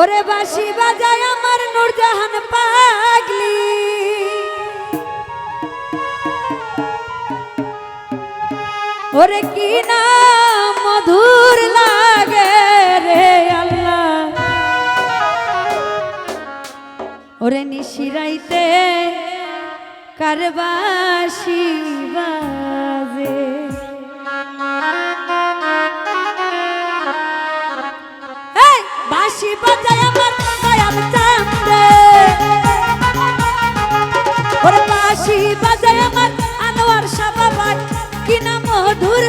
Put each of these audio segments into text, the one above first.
ওরে বাসি বাজাই আমার নূরজাহান পাগলি। ওরে কি না মধুর লাগে রে আল্লাহ। ওরে নিশিরাইতে কারবাসি বাজে। বাজায় আমার আনোয়ার সাবা কি না মধুর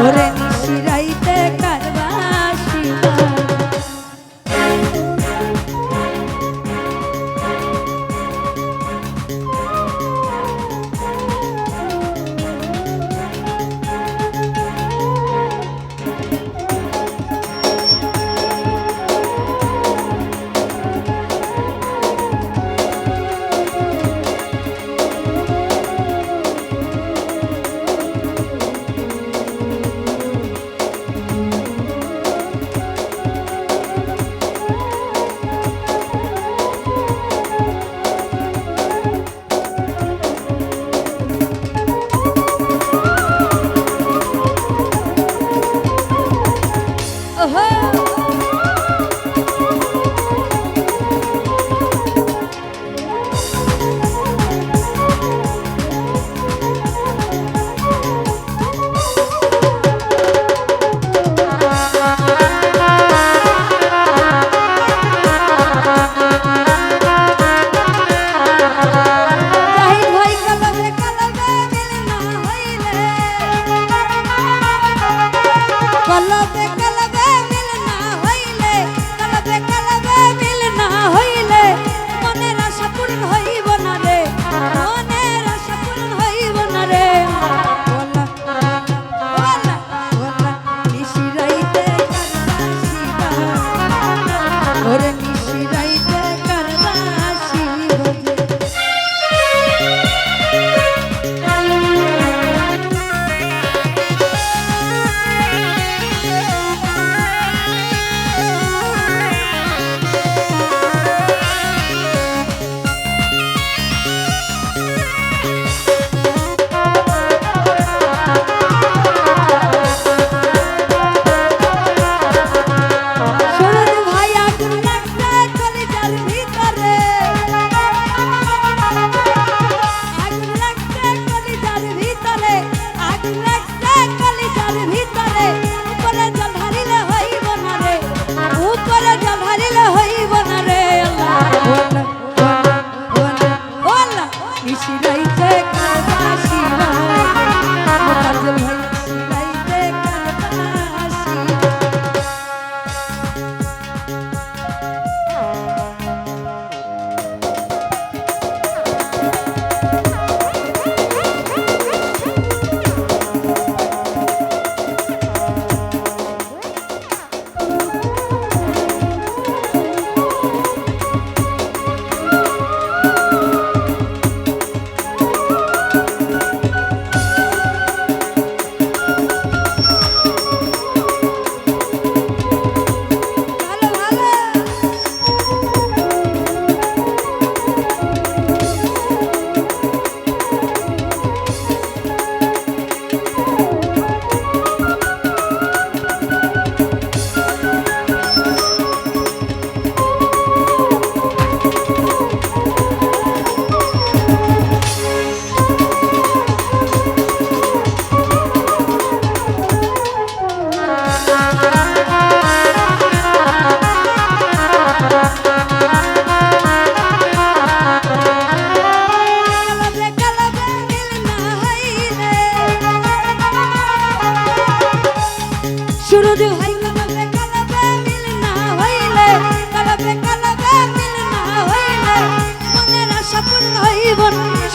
amores. কলমে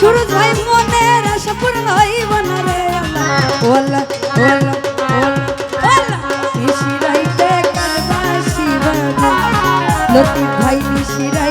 সুরজ ভাই মনের আশা পূরণ হইব না রে ওলা ওলা ভাই নিশিরা